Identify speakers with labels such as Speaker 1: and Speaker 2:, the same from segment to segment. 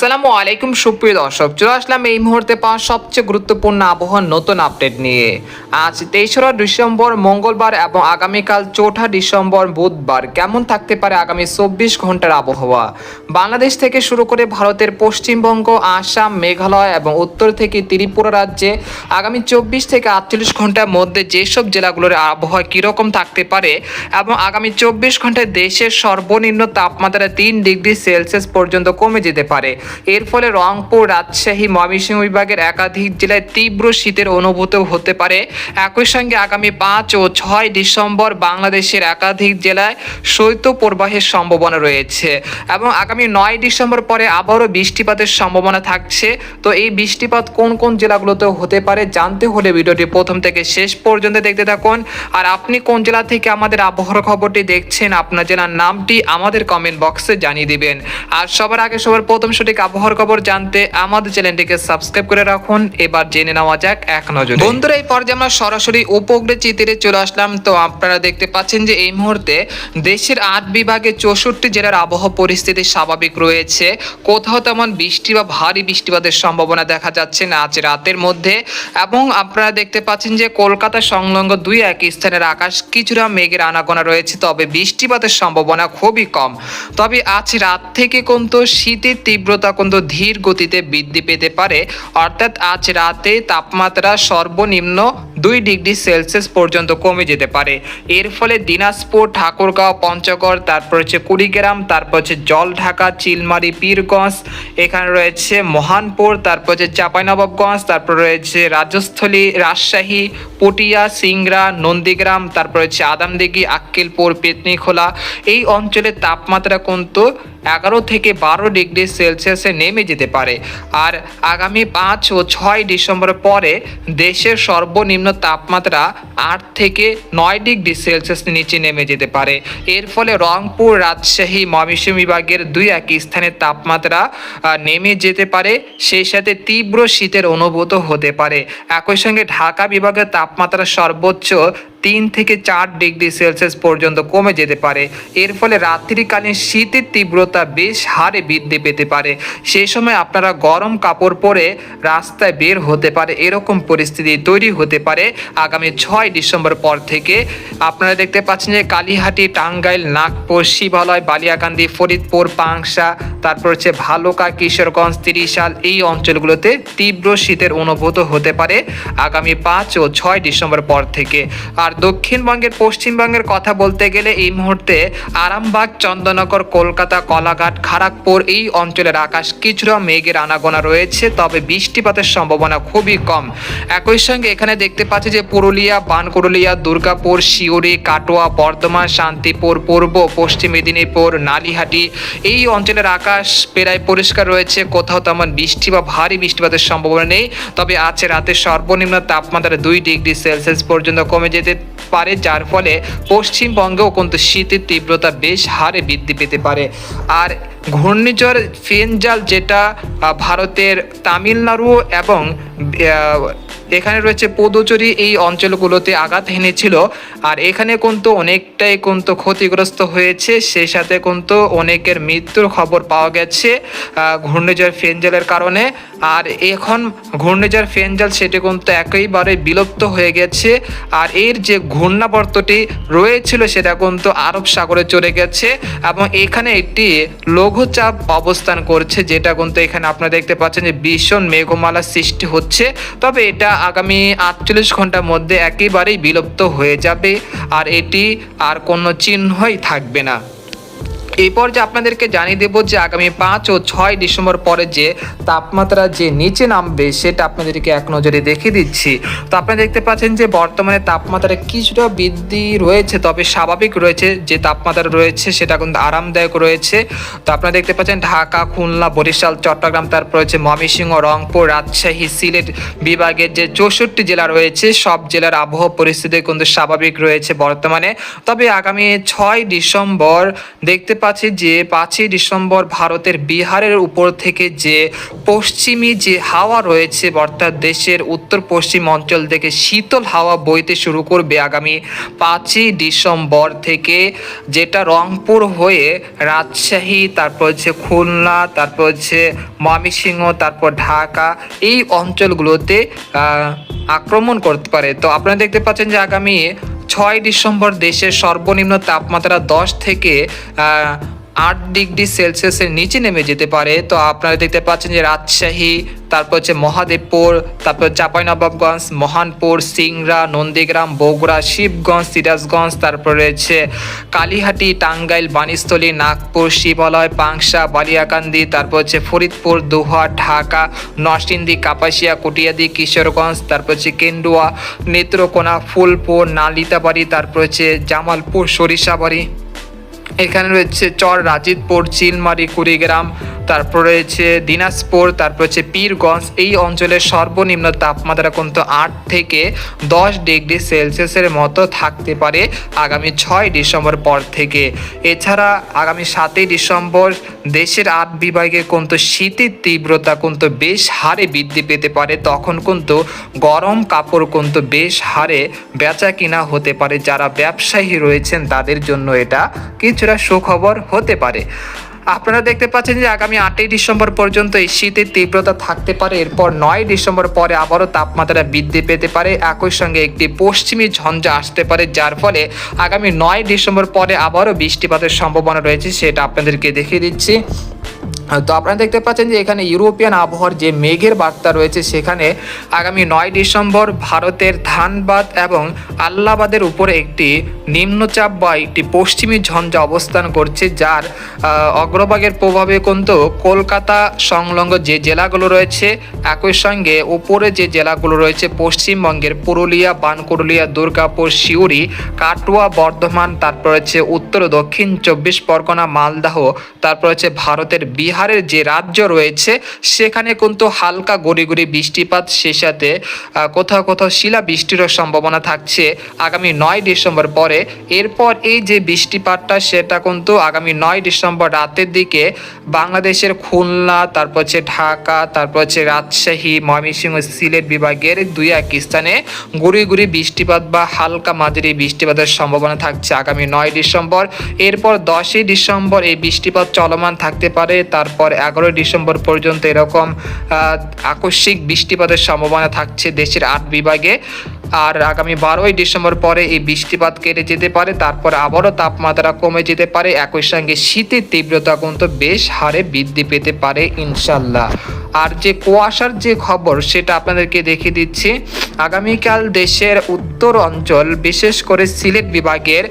Speaker 1: আসসালামু আলাইকুম, সুপ্রিয় দর্শক। চলে আসলাম এই মুহূর্তে পাওয়া সবচেয়ে গুরুত্বপূর্ণ আবহাওয়ার নতুন আপডেট নিয়ে। আজ তেইশরা ডিসেম্বর, মঙ্গলবার এবং আগামীকাল চৌঠা ডিসেম্বর, বুধবার। কেমন থাকতে পারে আগামী চব্বিশ ঘণ্টার আবহাওয়া? বাংলাদেশ থেকে শুরু করে ভারতের পশ্চিমবঙ্গ, আসাম, মেঘালয় এবং উত্তর থেকে ত্রিপুরা রাজ্যে আগামী চব্বিশ থেকে আটচল্লিশ ঘণ্টার মধ্যে যেসব জেলাগুলোর আবহাওয়া কীরকম থাকতে পারে এবং আগামী চব্বিশ ঘন্টায় দেশের সর্বনিম্ন তাপমাত্রা তিন ডিগ্রি সেলসিয়াস পর্যন্ত কমে যেতে পারে এর ফলে রংপুর, রাজশাহী, ময়মনসিংহ বিভাগের একাধিক জেলায় তীব্র শীতের অনুভূত হতে পারে। একই সঙ্গে আগামী পাঁচ ও ছয় ডিসেম্বর বাংলাদেশের একাধিক জেলায় শৈত্য প্রবাহের সম্ভাবনা রয়েছে এবং আগামী নয় ডিসেম্বর পরে আবারও বৃষ্টিপাতের সম্ভাবনা থাকছে। তো এই বৃষ্টিপাত কোন কোন জেলাগুলোতে হতে পারে জানতে হলে ভিডিওটি প্রথম থেকে শেষ পর্যন্ত দেখতে থাকুন। আর আপনি কোন জেলা থেকে আমাদের আবহাওয়ার খবরটি দেখছেন, আপনার জেলার নামটি আমাদের কমেন্ট বক্সে জানিয়ে দিবেন। আর সবার আগে সবার প্রথম সঠিক আবহাওয়ার খবর জানতে আমাদের চ্যানেলটিকে সাবস্ক্রাইব করে রাখুন। এবার জেনে নেওয়া যাক এক নজরে। বন্ধুরা, এই পর্যায়ে আমরা সরাসরি উপগ্রহ চিত্রে চলে আসলাম। তো আপনারা দেখতে পাচ্ছেন যে এই মুহূর্তে দেশের আট বিভাগে চৌষট্টি জেলার আবহাওয়া পরিস্থিতি স্বাভাবিক রয়েছে। কোথাও তেমন বৃষ্টি বা ভারী বৃষ্টিপাতের সম্ভাবনা দেখা যাচ্ছে না আজ রাতের মধ্যে। এবং আপনারা দেখতে পাচ্ছেন যে কলকাতা সংলগ্ন দুই এক স্থানের আকাশ কিছুটা মেঘের আনাগোনা রয়েছে, তবে বৃষ্টিপাতের সম্ভাবনা খুবই কম। তবে আজ রাত থেকে কিন্তু শীতের তীব্রতা কিন্তু ধীর গতিতে বৃদ্ধি পেতে পারে। অর্থাৎ আজ রাতে তাপমাত্রা সর্বনিম্ন দুই ডিগ্রি সেলসিয়াস পর্যন্ত কমে যেতে পারে। এর ফলে দিনাজপুর, ঠাকুরগাঁও, পঞ্চগড়, তারপর হচ্ছে কুড়িগ্রাম, তারপর হচ্ছে জলঢাকা, চিলমারি, পীরগঞ্জ, এখানে রয়েছে মহানপুর, তারপর হচ্ছে চাঁপাইনবাবগঞ্জ, তারপর রয়েছে রাজস্থলী, রাজশাহী, পটিয়া, সিংড়া, নন্দীগ্রাম, তারপর হচ্ছে আদামদিঘি, আক্কেলপুর, পেতনিখোলা। এই অঞ্চলের তাপমাত্রা কিন্তু এগারো থেকে বারো ডিগ্রি সেলসিয়াসে নেমে যেতে পারে। আর আগামী পাঁচ ও ছয় ডিসেম্বর পরে দেশের সর্বনিম্ন তাপমাত্রা আট থেকে নয় ডিগ্রি সেলসিয়াস নিচে নেমে যেতে পারে। এর ফলে রংপুর, রাজশাহী, ময়মনসিংহ বিভাগের দুই এক স্থানের তাপমাত্রা নেমে যেতে পারে। সেই সাথে তীব্র শীতের অনুভূত হতে পারে। একই সঙ্গে ঢাকা বিভাগের তাপমাত্রা সর্বোচ্চ তিন থেকে চার ডিগ্রি সেলসিয়াস পর্যন্ত কমে যেতে পারে। এর ফলে রাত্রিকালীন শীতের তীব্রতা বেশ হারে বৃদ্ধি পেতে পারে। সেই সময় আপনারা গরম কাপড় পরে রাস্তায় বের হতে পারে। এরকম পরিস্থিতি তৈরি হতে পারে আগামী ছয় ডিসেম্বর পর থেকে। আপনারা দেখতে পাচ্ছেন যে কালীহাটি, টাঙ্গাইল, নাগপুর, শিবালয়, বালিয়াকান্দি, ফরিদপুর, পাংশা, তারপর হচ্ছে ভালুকা, কিশোরগঞ্জ, তিরিশাল এই অঞ্চলগুলোতে তীব্র শীতের অনুভূত হতে পারে আগামী পাঁচ ও ছয় ডিসেম্বর পর থেকে। আর দক্ষিণবঙ্গের পশ্চিমবঙ্গের কথা বলতে গেলে এই মুহূর্তে আরামবাগ, চন্দননগর, কলকাতা, কলাঘাট খড়গপুর এই অঞ্চলের আকাশ কিছুটা মেঘের আনাগোনা রয়েছে, তবে বৃষ্টিপাতের সম্ভাবনা খুবই কম। একই সঙ্গে এখানে দেখতে পাচ্ছি যে পুরুলিয়া বানকুরুলিয়া দুর্গাপুর শিউরি কাটোয়া, বর্ধমান, শান্তিপুর, পূর্ব, পশ্চিম মেদিনীপুর, নালিহাটি এই অঞ্চলের আকাশ প্রায় পরিষ্কার রয়েছে, কোথাও তেমন বৃষ্টি বা ভারী বৃষ্টিপাতের সম্ভাবনা নেই, তবে আজ রাতে সর্বনিম্ন তাপমাত্রা দুই ডিগ্রি সেলসিয়াস পর্যন্ত কমে যেতে পারে, যার ফলে পশ্চিমবঙ্গেও কিন্তু শীতের তীব্রতা বেশ হারে বৃদ্ধি পেতে পারে। আর ঘূর্ণিঝড় ফেনজাল যেটা ভারতের তামিলনাড়ু এবং এখানে রয়েছে পদুচুরি, এই অঞ্চলগুলোতে আঘাত হেনেছিল। আর এখানে কিন্তু অনেকটাই কিন্তু ক্ষতিগ্রস্ত হয়েছে। সেই সাথে কিন্তু অনেকের মৃত্যুর খবর পাওয়া গেছে ঘূর্ণিঝড় ফেনজালের কারণে। আর এখন ঘূর্ণিঝড় ফেনজাল সেটি কিন্তু একেবারে বিলুপ্ত হয়ে গেছে। আর এর যে ঘূর্ণাবর্তটি রয়েছিল, সেটা কিন্তু আরব সাগরে চলে গেছে এবং এখানে একটি লঘুচাপ অবস্থান করছে, যেটা কিন্তু এখানে আপনারা দেখতে পাচ্ছেন যে ভীষণ মেঘমালা সৃষ্টি হচ্ছে। তবে এটা আগামী আটচল্লিশ ঘণ্টার মধ্যে একেবারেই বিলুপ্ত হয়ে যাবে, আর এটি আর কোনো চিহ্নই থাকবে না। এই পর্যায়ে আপনাদেরকে জানিয়ে দেবো যে আগামী পাঁচ ও ছয় ডিসেম্বর পরে যে তাপমাত্রা যে নিচে নামবে, সেটা আপনাদেরকে এক নজরে দেখিয়ে দিচ্ছি। তো আপনারা দেখতে পাচ্ছেন যে বর্তমানে তাপমাত্রা কিছুটা বৃদ্ধি রয়েছে, তবে স্বাভাবিক রয়েছে যে তাপমাত্রা রয়েছে, সেটা কিন্তু আরামদায়ক রয়েছে। তো আপনারা দেখতে পাচ্ছেন ঢাকা, খুলনা, বরিশাল, চট্টগ্রাম, তারপর রয়েছে ময়মনসিংহ, রংপুর, রাজশাহী, সিলেট বিভাগের যে চৌষট্টি জেলা রয়েছে, সব জেলার আবহাওয়া পরিস্থিতি কিন্তু স্বাভাবিক রয়েছে বর্তমানে। তবে আগামী ছয় ডিসেম্বর দেখতে পাচ্ছেন পাচ্ছি যে পাঁচই ডিসেম্বর ভারতের বিহারের উপর থেকে যে পশ্চিমী যে হাওয়া রয়েছে, অর্থাৎ দেশের উত্তর পশ্চিম অঞ্চল থেকে শীতল হাওয়া বইতে শুরু করবে আগামী পাঁচই ডিসেম্বর থেকে, যেটা রংপুর হয়ে রাজশাহী, তারপর হচ্ছে খুলনা, তারপর হচ্ছে ময়মনসিংহ, তারপর ঢাকা এই অঞ্চলগুলোতে আক্রমণ করতে পারে। তো আপনারা দেখতে পাচ্ছেন যে আগামী ছয় ডিসেম্বর দেশের সর্বনিম্ন তাপমাত্রা দশ থেকে আট ডিগ্রি সেলসিয়াসের নিচে নেমে যেতে পারে। তো আপনারা দেখতে পাচ্ছেন যে রাজশাহী, তারপর হচ্ছে মহাদেবপুর, তারপর চাঁপাইনবাবগঞ্জ, মহানপুর, সিংড়া, নন্দীগ্রাম, বগুড়া, শিবগঞ্জ, সিরাজগঞ্জ, তারপর রয়েছে কালীহাটি, টাঙ্গাইল, বাণীস্থলী, নাগপুর, শিবালয় পাংশা বালিয়াকান্দি, তারপর হচ্ছে ফরিদপুর, দোহা, ঢাকা, নরসিংদী, কাপাসিয়া, কটিয়াদি, কিশোরগঞ্জ, তারপর হচ্ছে কেন্দুয়া, নেত্রকোনা, ফুলপুর, নালিতাবাড়ি, তারপর হচ্ছে জামালপুর, সরিষাবাড়ি। এখানে রয়েছে চর রাজিদপুর চিলমারি কুড়িগ্রাম তারপর রয়েছে দিনাজপুর, তারপর হচ্ছে পীরগঞ্জ। এই অঞ্চলের সর্বনিম্ন তাপমাত্রা কিন্তু আট থেকে দশ ডিগ্রি সেলসিয়াসের মতো থাকতে পারে আগামী ছয় ডিসেম্বর পর থেকে। এছাড়া আগামী সাতই ডিসেম্বর দেশের আট বিভাগে কিন্তু শীতের তীব্রতা কিন্তু বেশ হারে বৃদ্ধি পেতে পারে। তখন কিন্তু গরম কাপড় কিন্তু বেশ হারে বেচা কিনা হতে পারে। যারা ব্যবসায়ী রয়েছেন তাদের জন্য এটা কিছুটা সুখবর হতে পারে। আপনারা দেখতে পাচ্ছেন যে আগামী আটই ডিসেম্বর পর্যন্ত এই শীতের তীব্রতা থাকতে পারে। এরপর নয় ডিসেম্বর পরে আবারও তাপমাত্রা বৃদ্ধি পেতে পারে। একই সঙ্গে একটি পশ্চিমী ঝঞ্ঝা আসতে পারে, যার ফলে আগামী নয় ডিসেম্বর পরে আবারও বৃষ্টিপাতের সম্ভাবনা রয়েছে, সেটা আপনাদেরকে দেখিয়ে দিচ্ছি। তো আপনারা দেখতে পাচ্ছেন যে এখানে ইউরোপিয়ান আবহাওয়ার যে মেঘের বার্তা রয়েছে, সেখানে আগামী নয় ডিসেম্বর ভারতের ধানবাদ এবং আল্লাবাদের উপরে একটি নিম্নচাপ বা একটি পশ্চিমী ঝঞ্ঝা অবস্থান করছে, যার অগ্রভাগের প্রভাবে কিন্তু কলকাতা সংলগ্ন যে জেলাগুলো রয়েছে, একই সঙ্গে উপরে যে জেলাগুলো রয়েছে, পশ্চিমবঙ্গের পুরুলিয়া বানকুরুলিয়া দুর্গাপুর, সিউড়ি, কাটুয়া, বর্ধমান, তারপর হচ্ছে উত্তর, দক্ষিণ চব্বিশ পরগনা, মালদাহ, তারপর হচ্ছে ভারতের বিহারের যে রাজ্য রয়েছে, সেখানে কিন্তু হালকা গড়ি গড়ি বৃষ্টিপাত সে সাথে কোথাও কোথাও শিলা বৃষ্টিরও সম্ভাবনা থাকছে আগামী নয় ডিসেম্বর পরে। এরপর এই যে বৃষ্টিপাতটা, সেটা কিন্তু আগামী নয় ডিসেম্বর রাতের দিকে বাংলাদেশের খুলনা, তারপর হচ্ছে ঢাকা, তারপর হচ্ছে রাজশাহী, ময়মনসিংহ, সিলেট বিভাগের দুই এক স্থানে গুড়ি গুড়ি বৃষ্টিপাত বা হালকা মাঝারি বৃষ্টিপাতের সম্ভাবনা থাকছে আগামী নয় ডিসেম্বর। এরপর দশই ডিসেম্বর এই বৃষ্টিপাত চলমান থাকতে পারে তারপর এগারোই ডিসেম্বর পর্যন্ত এরকম আকস্মিক বৃষ্টিপাতের সম্ভাবনা থাকছে দেশের আট বিভাগে। আর আগামী বারোই ডিসেম্বর পরে এই বৃষ্টিপাত কেটে যেতে পারে, তারপর আবারও তাপমাত্রা কমে যেতে পারে। একই সঙ্গে শীতের তীব্রতা কিন্তু বেশ হারে বৃদ্ধি পেতে পারে ইনশাল্লাহ আর যে কুয়াশার যে খবর, সেটা আপনাদেরকে দেখিয়ে দিচ্ছি। আগামীকাল দেশের উত্তর অঞ্চল, বিশেষ করে সিলেট বিভাগের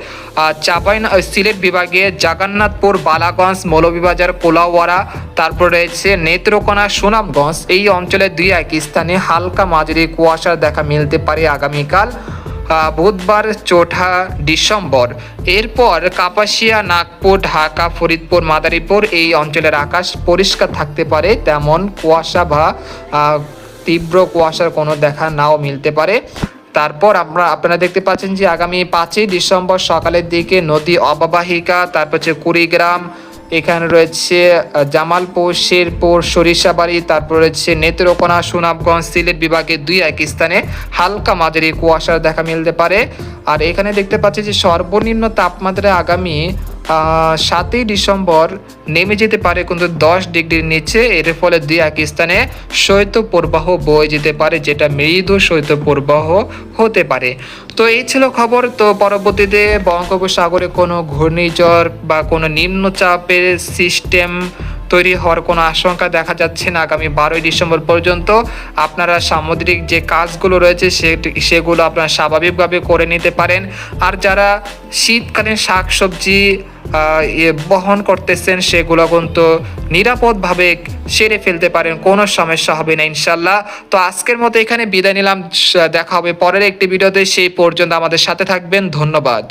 Speaker 1: চাঁপাইন সিলেট বিভাগে জাগান্নাথপুর, বালাগঞ্জ, মৌলভীবাজার কোলাওয়ারা তারপর রয়েছে নেত্রকোনা, সুনামগঞ্জ। এই অঞ্চলে দুই এক স্থানে হালকা মাঝারি কুয়াশার দেখা মিলতে পারে আগামীকাল। বুধবার চৌঠা ডিসেম্বর। এরপর কাপাসিয়া, নাগপুর, ঢাকা, ফরিদপুর, মাদারীপুর এই অঞ্চলের আকাশ পরিষ্কার থাকতে পারে। তেমন কুয়াশা বা তীব্র কুয়াশার কোনো দেখা নাও মিলতে পারে। তারপর আমরা, আপনারা দেখতে পাচ্ছেন যে আগামী পাঁচই ডিসেম্বর সকালের দিকে নদী অববাহিকা, তারপর হচ্ছে কুড়িগ্রাম এখানে রয়েছে জামালপুর, শেরপুর, সরিষাবাড়ি, তারপর রয়েছে নেত্রকোনা, সুনামগঞ্জ, সিলেট বিভাগে দুই এক স্থানে হালকা মাঝারি কুয়াশার দেখা মিলতে পারে। আর এখানে দেখতে পাচ্ছি যে সর্বনিম্ন তাপমাত্রা আগামী সাতই ডিসেম্বর নেমে যেতে পারে কিন্তু দশ ডিগ্রির নিচে। এর ফলে দুই এক স্থানে শৈত্য প্রবাহ বয়ে যেতে পারে, যেটা মৃদু শৈত্য প্রবাহ হতে পারে। তো এই ছিল খবর। তো পরবর্তীতে বঙ্গোপসাগরে কোনো ঘূর্ণিঝড় বা কোনো নিম্নচাপের সিস্টেম তৈরি হওয়ার কোনো আশঙ্কা দেখা যাচ্ছে না আগামী বারোই ডিসেম্বর পর্যন্ত। আপনারা সামুদ্রিক যে কাজগুলো রয়েছে সেগুলো আপনারা স্বাভাবিকভাবে করে নিতে পারেন। আর যারা শীতকালীন শাকসবজি বহন করতেছেন সেগুলো কিন্তু নিরাপদভাবে সেরে ফেলতে পারেন, কোনো সমস্যা হবে না ইনশাল্লাহ তো আজকের মতো এখানে বিদায় নিলাম। দেখা হবে পরের একটি ভিডিওতে, সেই পর্যন্ত আমাদের সাথে থাকবেন। ধন্যবাদ।